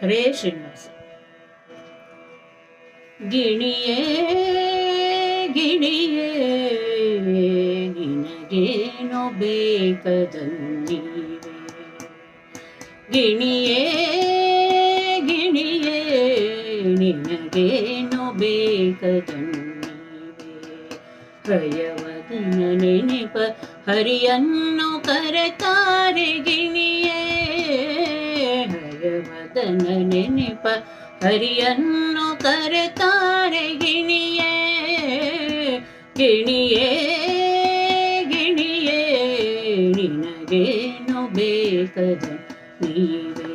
ಹರೇ ಶ್ರೀನಿವಾಸ. ಗಿಣಿಯೇ ಗಿಣಿಯೇ, ನಿನಗೇನೋ ಬೇಕದಲ್ಲಿ ಗಿಣಿಯೇ ಗಿಣಿಯೇ, ನಿನಗೇನೋ ಬೇಕದಲ್ಲಿ ಹಯವದನ ನೆನಪ ಹರಿಯನ್ನು ಕರೆತಾರೆ ಗಿಣಿಯೇ ಹಯವದನ ನೆನಪ ಹರಿಯನ್ನು ಕರೆತಾರೆ ಗಿಣಿಯೇ ಗಿಣಿಯೇ ಗಿಣಿಯೇ, ನಿನಗೇನು ಬೇಕದ ನೀವೇ?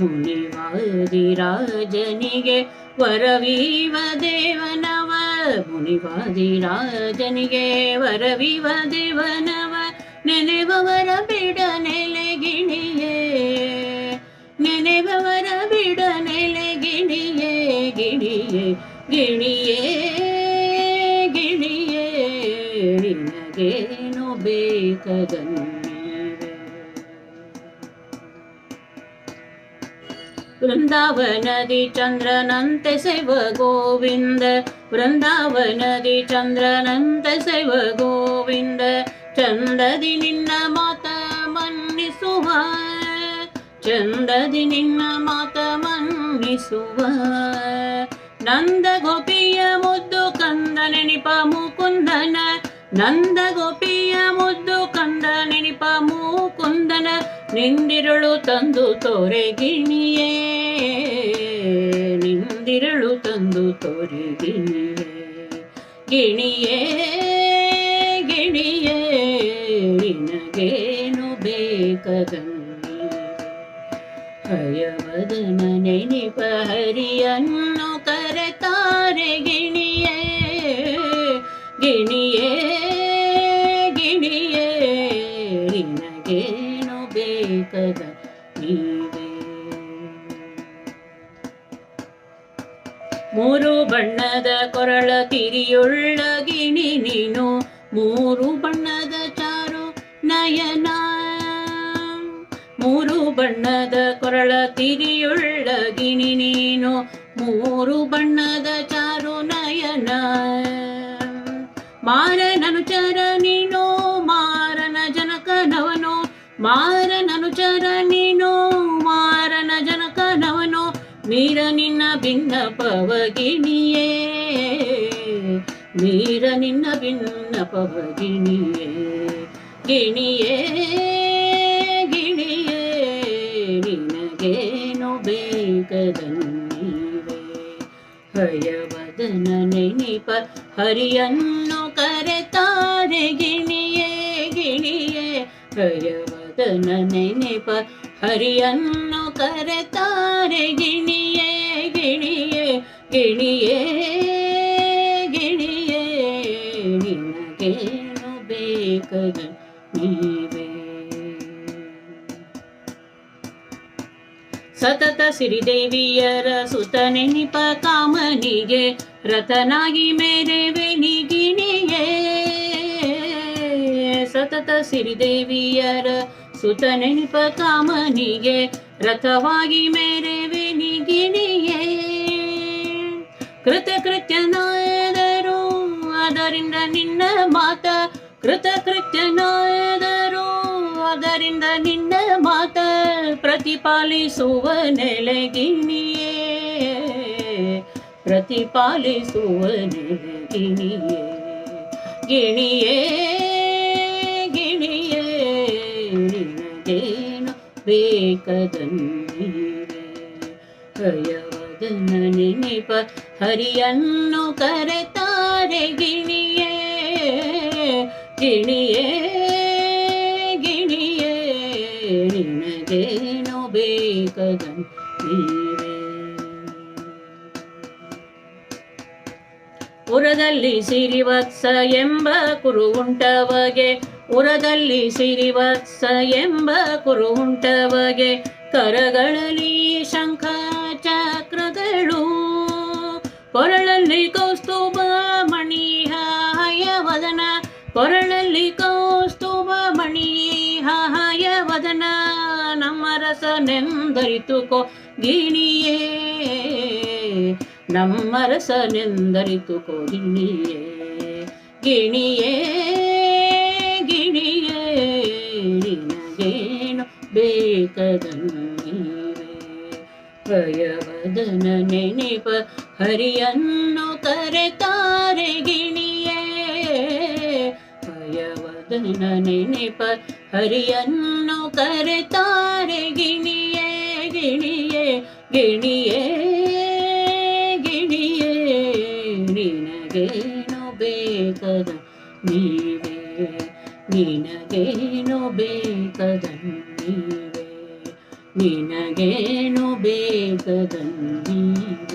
ಮುನಿವಾದಿರಾಜನಿಗೆ ವರವೀವ ದೇವನವ, ಮುನಿವಾದಿ ರಾಜನಿಗೆ ವರವೀವ ದೇವನವ ನೆನೆವರ ಬಿಡ ನೆಲೆಗಿಣಿಯೇ ನೆನೆಬವರ ಬಿಡ ನೆಲೆಗಿಣಿಯೇ ಗಿಣಿಯೇ ಗಿಣಿಯೇ ಗಿಣಿಯೇ ನಿನಗೇನು ಬೇಕದನ್ನೀವೆ ವೃಂದಾವನದಿ ಚಂದ್ರನಂತೆ ಸೈವ ಗೋವಿಂದ ವೃಂದಾವನದಿ ಚಂದ್ರನಂತೆ ಸೈವ ಗೋವಿಂದ ಚಂದದಿ ನಿನ್ನ ಮಾತ ಮನ್ನಿಸುವ ಚಂದದಿ ನಿನ್ನ ಮಾತ ಮನ್ನಿಸುವ. ನಂದ ಗೋಪಿಯ ಮುದ್ದು ಕಂದ ನೆನಿಪ ಮುಕುಂದನ. ನಂದ ಗೋಪಿಯ ಮುದ್ದು ಕಂದ ನೆನಿಪ ಮುಕುಂದನ. ನಿಂದಿರಳು ತಂದು ತೋರೆ ಗಿಣಿಯೇ. ನಿಂದಿರಳು ತಂದು ತೋರೆ ಗಿಣಿಯೇ. ಗಿಣಿಯೇ ಗಿಣಿಯೇ, ನಿನಗೇನು ಬೇಕದನ್ನೀವೆ ಹಯವದನ ನೆನಿಪ ಹರಿಯನ್ನು ಕರೆತಾರೆ ಗಿಣಿಯೇ ಗಿಣಿಯೇ ಗಿಣಿಯೇ, ನಿನಗೇನು ಬೇಕದ ನೀವೇ? ಮೂರು ಬಣ್ಣದ ಕೊರಳ ಕಿರಿಯುಳ್ಳ ಗಿಣಿ ನೀನು, ಮೂರು ಬಣ್ಣದ ಕೊರಳ ತಿರಿಯುಳ್ಳ ಗಿಣಿ ನೀನು ಮೂರು ಬಣ್ಣದ ಚಾರು ನಯನ. ಮಾರನನು ಚರ ನೀನು ಮಾರನ ಜನಕನವನು. ಮಾರನನು ಚರ ನೀನು ಮಾರನ ಜನಕನವನು. ಮೀರ ನಿನ್ನ ಭಿನ್ನ ಪವಗಿಣಿಯೇ. ಮೀರ ನಿನ್ನ ಭಿನ್ನ ಪವಗಿಣಿಯೇ. ಗಿಣಿಯೇ ಗಿಣಿಯೇ ಹರಿಯನ್ನು ಕರೆತಾರೆ ಗಿಣಿಯೇ ಗಿಣಿಯೇ ಹಯವದನ ನೆನೆಪ. ಹರಿಯನ್ನು ಕರೆತಾರೆ ಗಿಣಿಯೇ ಗಿಣಿಯೇ ಗಿಣಿಯೇ ಗಿಣಿಯೇ, ನಿನಗೇನು ಬೇಕದ ನೀವೇ. ಸತತ ಸಿರಿದೇವಿಯರ ಸುತ ನೆನಿಪ ಕಾಮನಿಗೆ ರತನಾಗಿ ಮೇರೆ ವೆನಿಗಿಣಿಯೇ ಸತತ ಸಿರಿದೇವಿಯರ ಸುತ ನೆನಪ ಕಾಮನಿಗೆ, ರಥವಾಗಿ ಮೇರೆವೆ ಕೃತ ಕೃತ್ಯನಾಯದರು ಅದರಿಂದ ನಿನ್ನ ಮಾತ. ಕೃತಕೃತ್ಯನಾಯದರು ಅದರಿಂದ ನಿನ್ನ ಮಾತ. ಪ್ರತಿಪಾಲಿಸುವ ನೆಲೆಗಿಣಿಯೇ ಪ್ರತಿಪಾಲಿಸುವ ನೆಲೆಗಿಣಿಯೇ ಗಿಣಿಯೇ ಗಿಣಿಯೇ ನಿನಗೇನು ಬೇಕದನ್ನೀರೆ. ಹಯವದನ ನೆನಪ ಹರಿಯನ್ನು ಕರೆತಾರೆ ಗಿಣಿಯೇ ಗಿಣಿಯೇ. ಗಿಣಿಯೇ ಉರದಲ್ಲಿ ಸಿರಿವತ್ಸ ಎಂಬ ಕುರು ಉಂಟವಗೆ, ಉರದಲ್ಲಿ ಸಿರಿವತ್ಸ ಎಂಬ ಕುರು ಉಂಟವಗೆ, ಕರಗಳಲ್ಲಿ ಶಂಖ ಚಕ್ರಗಳು ಕೊರಳಲ್ಲಿ ಕೌಸ್ತುಭ ಮಣಿ ಹಾಯವದನ ಕೊರಳಲ್ಲಿ ಕೌಸ್ತುಭ ಮಣಿ ಹಾಯವದನ ನಮ್ಮರಸನೆಂದರಿತುಕೋ ಗಿಣಿಯೇ. ನಮ್ಮರಸನೆಂದರಿತುಕೋ ಗಿಣಿಯೇ ಗಿಣಿಯೇ ಗಿಣಿಯೇ, ನಿನಗೇನು ಭಯವದನ ನೆನೆಪ ಹರಿಯನ್ನು ಕರೆತಾರೆ ಗಿಣಿಯೇ. ಭಯವದನ ನೆನೆಪ ಹರಿಯನ್ನು ಕರೆತಾರೆ ಗಿಣಿಯೇ ಗಿಣಿಯೇ ಗಿಣಿಯೇ. ನಿನಗೇನು ಬೇಕದಂದಿವೆ ನಿನಗೇನು ಬೇಕದ ನೀವೇ